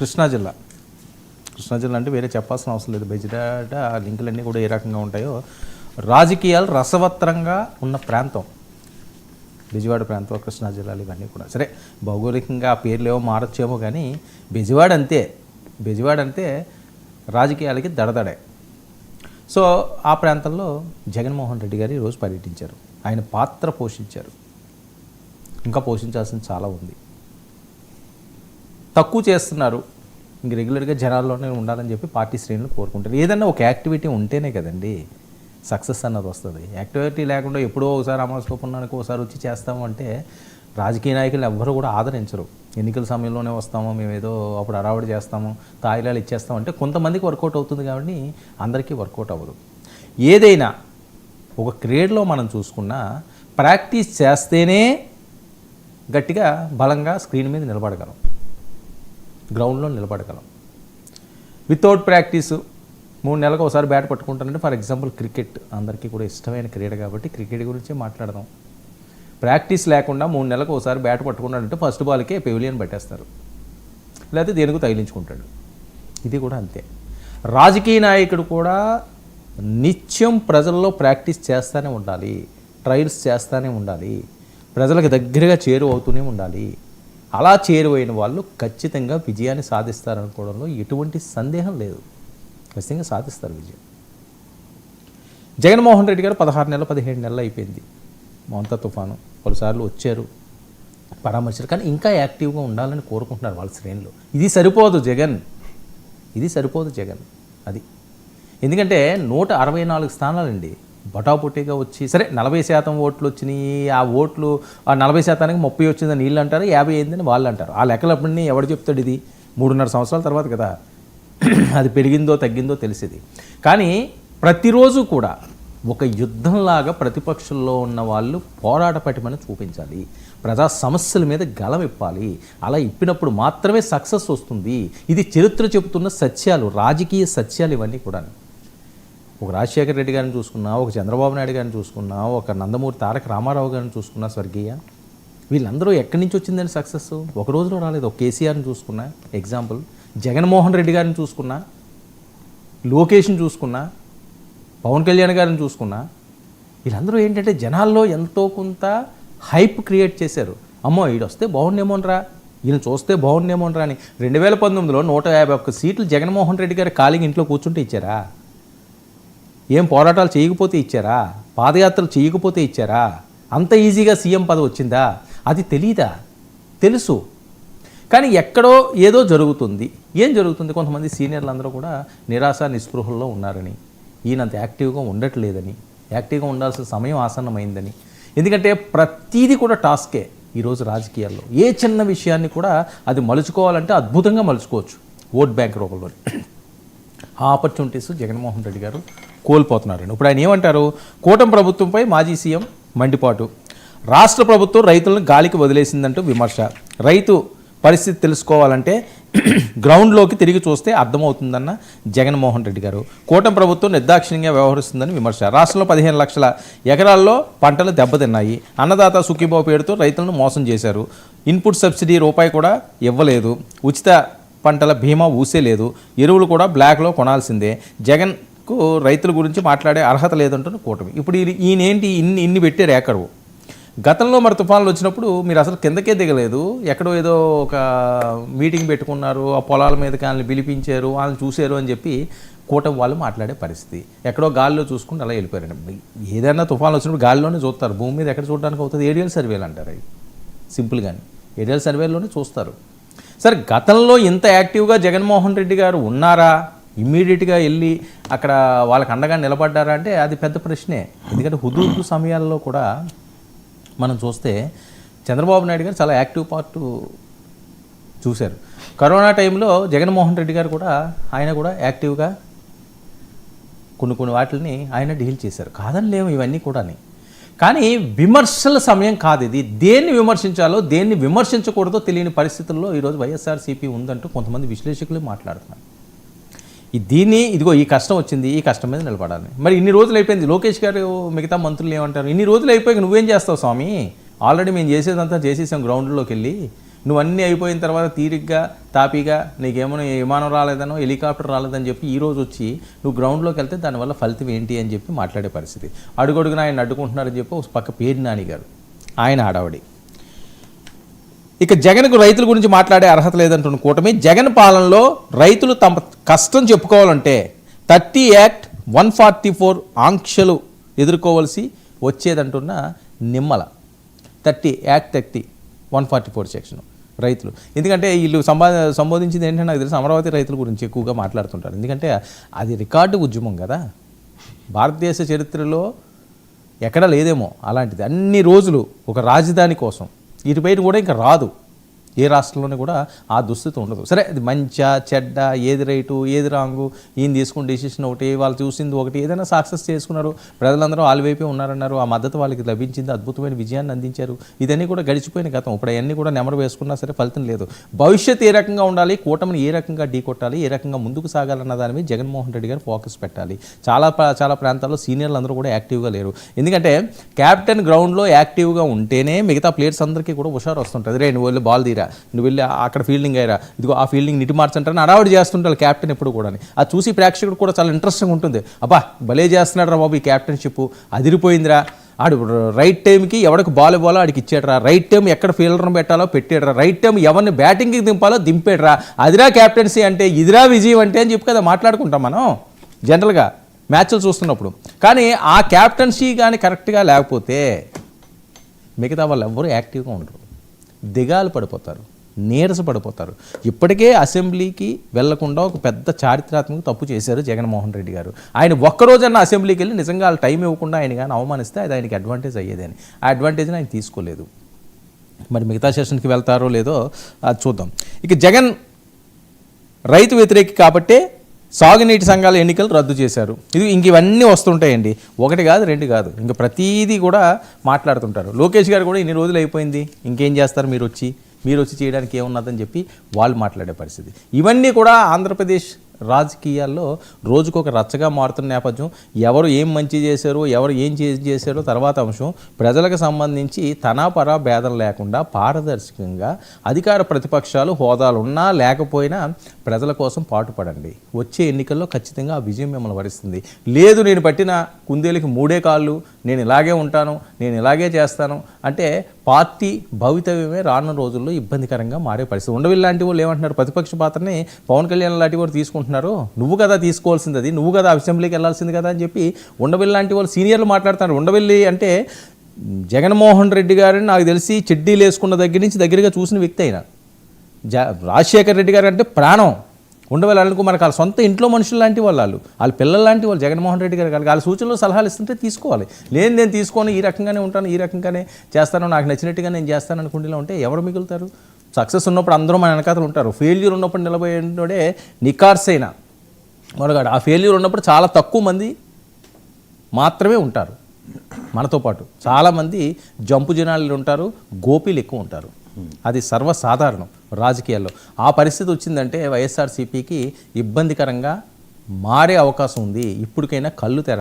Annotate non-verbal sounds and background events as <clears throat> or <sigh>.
కృష్ణా జిల్లా. కృష్ణా జిల్లా అంటే వేరే చెప్పాల్సిన అవసరం లేదు. బెజిడాట ఆ లింకులన్నీ కూడా ఏ రకంగా ఉంటాయో రాజకీయాలు రసవత్రంగా ఉన్న ప్రాంతం. బెజవాడ ప్రాంతం కృష్ణా జిల్లాలు ఇవన్నీ కూడా. సరే భౌగోళికంగా ఆ పేర్లు ఏమో మారచ్చేమో కానీ బెజవాడ అంతే. బెజవాడ అంతే రాజకీయాలకి దడదడే. సో ఆ ప్రాంతంలో జగన్మోహన్ రెడ్డి గారు ఈరోజు పర్యటించారు. ఆయన పాత్ర పోషించారు. ఇంకా పోషించాల్సింది చాలా ఉంది. తక్కువ చేస్తున్నారు. ఇంక రెగ్యులర్గా జనాల్లోనే ఉండాలని చెప్పి పార్టీ శ్రేణులు కోరుకుంటారు. ఏదన్నా ఒక యాక్టివిటీ ఉంటేనే కదండి సక్సెస్ అన్నది వస్తుంది. యాక్టివిటీ లేకుండా ఎప్పుడో ఒకసారి అమరస్వపన్నానికి ఒకసారి వచ్చి చేస్తాము అంటే రాజకీయ నాయకులు ఎవ్వరూ కూడా ఆదరించరు. ఎన్నికల సమయంలోనే వస్తాము మేము ఏదో అప్పుడు అరావడి చేస్తాము తాయిలాలు ఇచ్చేస్తాము అంటే కొంతమందికి వర్కౌట్ అవుతుంది కాబట్టి అందరికీ వర్కౌట్ అవ్వదు. ఏదైనా ఒక క్రీడలో మనం చూసుకున్నా ప్రాక్టీస్ చేస్తేనే గట్టిగా బలంగా స్క్రీన్ మీద నిలబడగలం. గ్రౌండ్లో నిలబడగలం. వితౌట్ ప్రాక్టీసు మూడు నెలలకు ఒకసారి బ్యాట్ పట్టుకుంటానంటే ఫర్ ఎగ్జాంపుల్ క్రికెట్ అందరికీ కూడా ఇష్టమైన క్రీడ కాబట్టి క్రికెట్ గురించి మాట్లాడదాం. ప్రాక్టీస్ లేకుండా మూడు నెలలకు ఒకసారి బ్యాట్ పట్టుకున్నాడంటే ఫస్ట్ బాల్కే పెవిలియన్ పెట్టేస్తారు. లేకపోతే దేనికి తగిలించుకుంటాడు. ఇది కూడా అంతే. రాజకీయ నాయకుడు కూడా నిత్యం ప్రజల్లో ప్రాక్టీస్ చేస్తూనే ఉండాలి. ట్రయల్స్ చేస్తూనే ఉండాలి. ప్రజలకు దగ్గరగా చేరువవుతూనే ఉండాలి. అలా చేరువైన వాళ్ళు ఖచ్చితంగా విజయాన్ని సాధిస్తారనుకోవడంలో ఎటువంటి సందేహం లేదు. ఖచ్చితంగా సాధిస్తారు విజయం. జగన్మోహన్ రెడ్డి గారు పదహారు నెలలు పదిహేడు నెలలు అయిపోయింది. మౌంతా తుఫాను. పలుసార్లు వచ్చారు పరామర్శలు కానీ ఇంకా యాక్టివ్గా ఉండాలని కోరుకుంటున్నారు వాళ్ళ శ్రేణులు. ఇది సరిపోదు జగన్. ఇది సరిపోదు జగన్. అది. ఎందుకంటే నూట అరవై నాలుగు స్థానాలండి. బటాబుట్టిగా వచ్చి సరే నలభై శాతం ఓట్లు వచ్చినాయి ఆ ఓట్లు ఆ నలభై శాతానికి ముప్పై వచ్చిందని వీళ్ళు అంటారు యాభై అయిందని వాళ్ళు అంటారు ఆ లెక్కలప్పటిని ఎవడు చెప్తాడు ఇది? మూడున్నర సంవత్సరాల తర్వాత కదా. <clears throat> అది పెరిగిందో తగ్గిందో తెలిసేది. కానీ ప్రతిరోజు కూడా ఒక యుద్ధంలాగా ప్రతిపక్షంలో ఉన్న వాళ్ళు పోరాట పటిమని చూపించాలి. ప్రజా సమస్యల మీద గలమిప్పాలి అలా ఇప్పినప్పుడు మాత్రమే సక్సెస్ వస్తుంది. ఇది చరిత్ర చెబుతున్న సత్యాలు రాజకీయ సత్యాలు ఇవన్నీ కూడా ఒక రాజశేఖర రెడ్డి గారిని చూసుకున్నా ఒక చంద్రబాబు నాయుడు గారిని చూసుకున్నా ఒక నందమూరి తారక రామారావు గారిని చూసుకున్నా స్వర్గీయ. వీళ్ళందరూ ఎక్కడి నుంచి వచ్చిందని సక్సెస్ ఒక రోజులో రాలేదు. ఒక కేసీఆర్ని చూసుకున్నా ఎగ్జాంపుల్ జగన్మోహన్ రెడ్డి గారిని చూసుకున్నా లోకేష్ని చూసుకున్నా పవన్ కళ్యాణ్ గారిని చూసుకున్నా. వీళ్ళందరూ ఏంటంటే జనాల్లో ఎంతో కొంత హైప్ క్రియేట్ చేశారు. అమ్మో ఈడు వస్తే బాగుండేమోనరా. ఈయన చూస్తే బాగుండేమోనరా అని. రెండు వేల పంతొమ్మిదిలో నూట యాభై ఒక్క సీట్లు జగన్మోహన్ రెడ్డి గారి ఖాళీగా ఇంట్లో కూర్చుంటే ఇచ్చారా? ఏం పోరాటాలు చేయకపోతే ఇచ్చారా? పాదయాత్రలు చేయకపోతే ఇచ్చారా? అంత ఈజీగా సీఎం పదవి వచ్చిందా? అది తెలీదా? తెలుసు. కానీ ఎక్కడో ఏదో జరుగుతుంది. ఏం జరుగుతుంది? కొంతమంది సీనియర్లు అందరూ కూడా నిరాశ నిస్పృహల్లో ఉన్నారని. ఈయనంత యాక్టివ్గా ఉండట్లేదని. యాక్టివ్గా ఉండాల్సిన సమయం ఆసన్నమైందని. ఎందుకంటే ప్రతీది కూడా టాస్కే ఈరోజు రాజకీయాల్లో. ఏ చిన్న విషయాన్ని కూడా అది మలుచుకోవాలంటే అద్భుతంగా మలుచుకోవచ్చు. ఓట్ బ్యాంక్ రూపంలో ఆ ఆపర్చునిటీస్ జగన్మోహన్ రెడ్డి గారు కోల్పోతున్నారండి. ఇప్పుడు ఆయన ఏమంటారు? కూటమి ప్రభుత్వంపై మాజీ సీఎం మండిపాటు. రాష్ట్ర ప్రభుత్వం రైతులను గాలికి వదిలేసిందంటూ విమర్శ. రైతు పరిస్థితి తెలుసుకోవాలంటే <clears throat> గ్రౌండ్లోకి తిరిగి చూస్తే అర్థమవుతుందన్న జగన్మోహన్ రెడ్డి గారు. కూటమి ప్రభుత్వం నిర్దాక్షిణ్యంగా వ్యవహరిస్తుందని విమర్శ. రాష్ట్రంలో పదిహేను లక్షల ఎకరాల్లో పంటలు దెబ్బతిన్నాయి. అన్నదాత సుఖీబాబు పేరుతో రైతులను మోసం చేశారు. ఇన్పుట్ సబ్సిడీ రూపాయి కూడా ఇవ్వలేదు. ఉచిత పంటల బీమా ఊసే లేదు ఎరువులు కూడా బ్లాక్లో కొనాల్సిందే. జగన్ కు రైతుల గురించి మాట్లాడే అర్హత లేదంటున్న కూటమి. ఇప్పుడు ఈయనేంటి ఇన్ని ఇన్ని పెట్టారు ఏకరు గతంలో మరి తుఫాన్లు వచ్చినప్పుడు మీరు అసలు కిందకే దిగలేదు. ఎక్కడో ఏదో ఒక మీటింగ్ పెట్టుకున్నారు ఆ పొలాల మీద వాళ్ళని పిలిపించారు వాళ్ళని చూశారు అని చెప్పి కూటమి వాళ్ళు మాట్లాడే పరిస్థితి. ఎక్కడో గాల్లో చూసుకుంటే అలా వెళ్ళిపోయారండి. ఏదైనా తుఫాన్లు వచ్చినప్పుడు గాలిలోనే చూస్తారు. భూమి మీద ఎక్కడ చూడడానికి అవుతుంది? ఏరియల్ సర్వేలు అంటారు అవి. సింపుల్గాని ఏరియల్ సర్వేలోనే చూస్తారు. సరే గతంలో ఇంత యాక్టివ్గా జగన్మోహన్ రెడ్డి గారు ఉన్నారా? ఇమ్మీడియట్గా వెళ్ళి అక్కడ వాళ్ళకి అండగా నిలబడ్డారా అంటే అది పెద్ద ప్రశ్నే. ఎందుకంటే హుదూదు సమయాల్లో కూడా మనం చూస్తే చంద్రబాబు నాయుడు గారు చాలా యాక్టివ్ పార్ట్ చూశారు. కరోనా టైంలో జగన్మోహన్ రెడ్డి గారు కూడా ఆయన కూడా యాక్టివ్గా కొన్ని కొన్ని వాటిని ఆయన డీల్ చేశారు. కాదని లేవు ఇవన్నీ కూడాని. కానీ విమర్శల సమయం కాదు ఇది. దేన్ని విమర్శించాలో దేన్ని విమర్శించకూడదో తెలియని పరిస్థితుల్లో ఈరోజు వైఎస్ఆర్సీపీ ఉందంటూ కొంతమంది విశ్లేషకులు మాట్లాడుతున్నారు. దీన్ని ఇదిగో ఈ కష్టం వచ్చింది ఈ కష్టం మీద నిలబడాలి. మరి ఇన్ని రోజులు అయిపోయింది. లోకేష్ గారు మిగతా మంత్రులు ఏమంటారు? ఇన్ని రోజులు అయిపోయాక నువ్వేం చేస్తావు స్వామి? ఆల్రెడీ మేము చేసేదంతా చేసేసాం గ్రౌండ్లోకి వెళ్ళి. నువ్వు అన్నీ అయిపోయిన తర్వాత తీరిగ్గా తాపీగా నీకేమైనా విమానం రాలేదనో హెలికాప్టర్ రాలేదని చెప్పి ఈ రోజు వచ్చి నువ్వు గ్రౌండ్లోకి వెళ్తే దానివల్ల ఫలితం ఏంటి అని చెప్పి మాట్లాడే పరిస్థితి. అడుగడుగున ఆయన అడ్డుకుంటున్నారని చెప్పి ఒక పక్క పేరు నాని గారు ఆయన ఆడవడి. ఇక జగన్కు రైతుల గురించి మాట్లాడే అర్హత లేదంటున్న కూటమి జగన్ పాలనలో రైతులు తమ కష్టం చెప్పుకోవాలంటే thirty act one forty four ఆంక్షలు ఎదుర్కోవాల్సి వచ్చేదంటున్న Nimmala. Thirty act thirty one forty four section రైతులు. ఎందుకంటే వీళ్ళు సంబా సంబోధించింది ఏంటంటే నాకు తెలిసి అమరావతి రైతుల గురించి ఎక్కువగా మాట్లాడుతుంటారు. ఎందుకంటే అది రికార్డు ఉద్యమం కదా. భారతదేశ చరిత్రలో ఎక్కడ లేదేమో అలాంటిది. అన్ని రోజులు ఒక రాజధాని కోసం ఇటు బయట కూడా ఇంకా రాదు. ఏ రాష్ట్రంలోనే కూడా ఆ దుస్థితి ఉండదు. సరే అది మంచా చెడ్డ ఏది రైటు ఏది రాంగు ఈయన తీసుకున్న డెసిషన్ ఒకటి వాళ్ళు చూసింది ఒకటి ఏదైనా సక్సెస్ చేసుకున్నారు ప్రజలందరూ ఆలివైపే ఉన్నారన్నారు ఆ మద్దతు వాళ్ళకి లభించింది అద్భుతమైన విజయాన్ని అందించారు. ఇదన్నీ కూడా గడిచిపోయిన గతం. ఇప్పుడు అవన్నీ కూడా నెమరు వేసుకున్నా సరే ఫలితం లేదు. భవిష్యత్ ఏ రకంగా ఉండాలి కూటమిని ఏ రకంగా ఢీకొట్టాలి ఏ రకంగా ముందుకు సాగాలన్న దాని మీద జగన్మోహన్ రెడ్డి గారు ఫోకస్ పెట్టాలి. చాలా చాలా ప్రాంతాల్లో సీనియర్లు అందరూ కూడా యాక్టివ్గా లేరు. ఎందుకంటే క్యాప్టెన్ గ్రౌండ్లో యాక్టివ్గా ఉంటేనే మిగతా ప్లేయర్స్ అందరికీ కూడా హుషారు వస్తుంటుంది. రే నువ్వు బాల్ తీరా. నువ్వు వెళ్ళి అక్కడ ఫీల్డింగ్ అయ్యారా. ఇదిగో ఆ ఫీల్డింగ్ నిటి మార్చంటారని అడావిడి చేస్తుంటారు క్యాప్టెన్ ఎప్పుడు కూడా అది చూసి ప్రేక్షకుడు కూడా చాలా ఇంట్రెస్టింగ్ ఉంటుంది. అబ్బా భలే చేస్తున్నాడు రా బాబు ఈ క్యాప్టెన్షిప్ అదిరిపోయిందిరా. ఆడు రైట్ టైంకి ఎవడికి బాల్ ఇవ్వాలో ఆడికి ఇచ్చాడరా. రైట్ టైం ఎక్కడ ఫీల్డర్ని పెట్టాలో పెట్టాడరా. రైట్ టైం ఎవరిని బ్యాటింగ్కి దింపాలో దింపాడురా. అదిరా క్యాప్టెన్సీ అంటే ఇదిరా విజయం అంటే అని చెప్పి కదా మాట్లాడుకుంటాం మనం. జనరల్గా మ్యాచ్లు చూస్తున్నప్పుడు. కానీ ఆ క్యాప్టెన్సీ కానీ కరెక్ట్గా లేకపోతే మిగతా వాళ్ళు ఎవ్వరూ యాక్టివ్గా ఉండరు. దిగాలు పడిపోతారు నీరస పడిపోతారు. ఇప్పటికే అసెంబ్లీకి వెళ్ళకుండా ఒక పెద్ద చారిత్రాత్మక తప్పు చేశారు జగన్మోహన్ రెడ్డి గారు. ఆయన ఒక్కరోజన్న అసెంబ్లీకి వెళ్ళి నిజంగా వాళ్ళు టైం ఇవ్వకుండా ఆయన కానీ అవమానిస్తే అది ఆయనకి అడ్వాంటేజ్ అయ్యేదని. ఆ అడ్వాంటేజ్ని ఆయన తీసుకోలేదు. మరి మిగతా సెషన్కి వెళ్తారో లేదో అది చూద్దాం. ఇక జగన్ రైతు వ్యతిరేకి కాబట్టే సాగునీటి సంఘాల ఎన్నికలు రద్దు చేశారు. ఇది ఇంక ఇవన్నీ వస్తుంటాయండి. ఒకటి కాదు రెండు కాదు. ఇంకా ప్రతీదీ కూడా మాట్లాడుతుంటారు. లోకేష్ గారు కూడా ఇన్ని రోజులు అయిపోయింది. ఇంకేం చేస్తారు మీరు వచ్చి? మీరు వచ్చి చేయడానికి ఏమున్నదని చెప్పి వాళ్ళు మాట్లాడే పరిస్థితి. ఇవన్నీ కూడా ఆంధ్రప్రదేశ్ రాజకీయాల్లో రోజుకొక రచ్చగా మారుతున్న నేపథ్యం. ఎవరు ఏం మంచి చేశారు ఎవరు ఏం చే- చేశారో తర్వాత అంశం. ప్రజలకు సంబంధించి తనాపరా భేదం లేకుండా పారదర్శకంగా అధికార ప్రతిపక్షాలు హోదాలు ఉన్నా లేకపోయినా ప్రజల కోసం పాటుపడండి. వచ్చే ఎన్నికల్లో ఖచ్చితంగా ఆ విజయం మిమ్మల్ని వరిస్తుంది. లేదు నేను పట్టిన కుందేలుకి మూడే కాళ్ళు నేను ఇలాగే ఉంటాను నేను ఇలాగే చేస్తాను అంటే పార్టీ భవితవ్యమే రానున్న రోజుల్లో ఇబ్బందికరంగా మారే పరిస్థితి. ఉండవిల్లాంటి వాళ్ళు ఏమంటున్నారు? ప్రతిపక్ష పాత్రని పవన్ కళ్యాణ్ లాంటి వాళ్ళు తీసుకుంటున్నారు నువ్వు కదా తీసుకోవాల్సింది అది నువ్వు కదా అసెంబ్లీకి వెళ్ళాల్సింది కదా అని చెప్పి ఉండవెల్లి లాంటి వాళ్ళు సీనియర్లు మాట్లాడుతున్నారు. ఉండవెల్లి అంటే జగన్మోహన్ రెడ్డి గారిని నాకు తెలిసి చెడ్డీలు వేసుకున్న దగ్గర నుంచి దగ్గరగా చూసిన వ్యక్తి అయినా జ రాజశేఖర్ రెడ్డి గారు అంటే ప్రాణం. ఉండవాలి వాళ్ళకు మనకు వాళ్ళ సొంత ఇంట్లో మనుషులు లాంటి వాళ్ళు వాళ్ళు. వాళ్ళ పిల్లలు లాంటి వాళ్ళు జగన్మోహన్ రెడ్డి గారు వాళ్ళ సూచనలు సలహాలు ఇస్తుంటే తీసుకోవాలి. నేను నేను తీసుకొని ఈ రకంగానే ఉంటాను ఈ రకంగానే చేస్తాను నాకు నచ్చినట్టుగా నేను చేస్తాను అనుకుంటేలా ఉంటే ఎవరు మిగులుతారు? సక్సెస్ ఉన్నప్పుడు అందరూ మన వెనకాతలు ఉంటారు. ఫెయిల్యూర్ ఉన్నప్పుడు నిలబోయేటోడే నికార్సైన మొదలగాడు ఆ ఫెయిల్యూర్ ఉన్నప్పుడు చాలా తక్కువ మంది మాత్రమే ఉంటారు మనతో పాటు. చాలామంది జంపు జనాలు ఉంటారు గోపీలు ఎక్కువ ఉంటారు. అది సర్వసాధారణం రాజకీయాల్లో. ఆ పరిస్థితి వచ్చిందంటే వైఎస్ఆర్సీపీకి ఇబ్బందికరంగా మారే అవకాశం ఉంది. ఇప్పటికైనా కళ్ళు తెర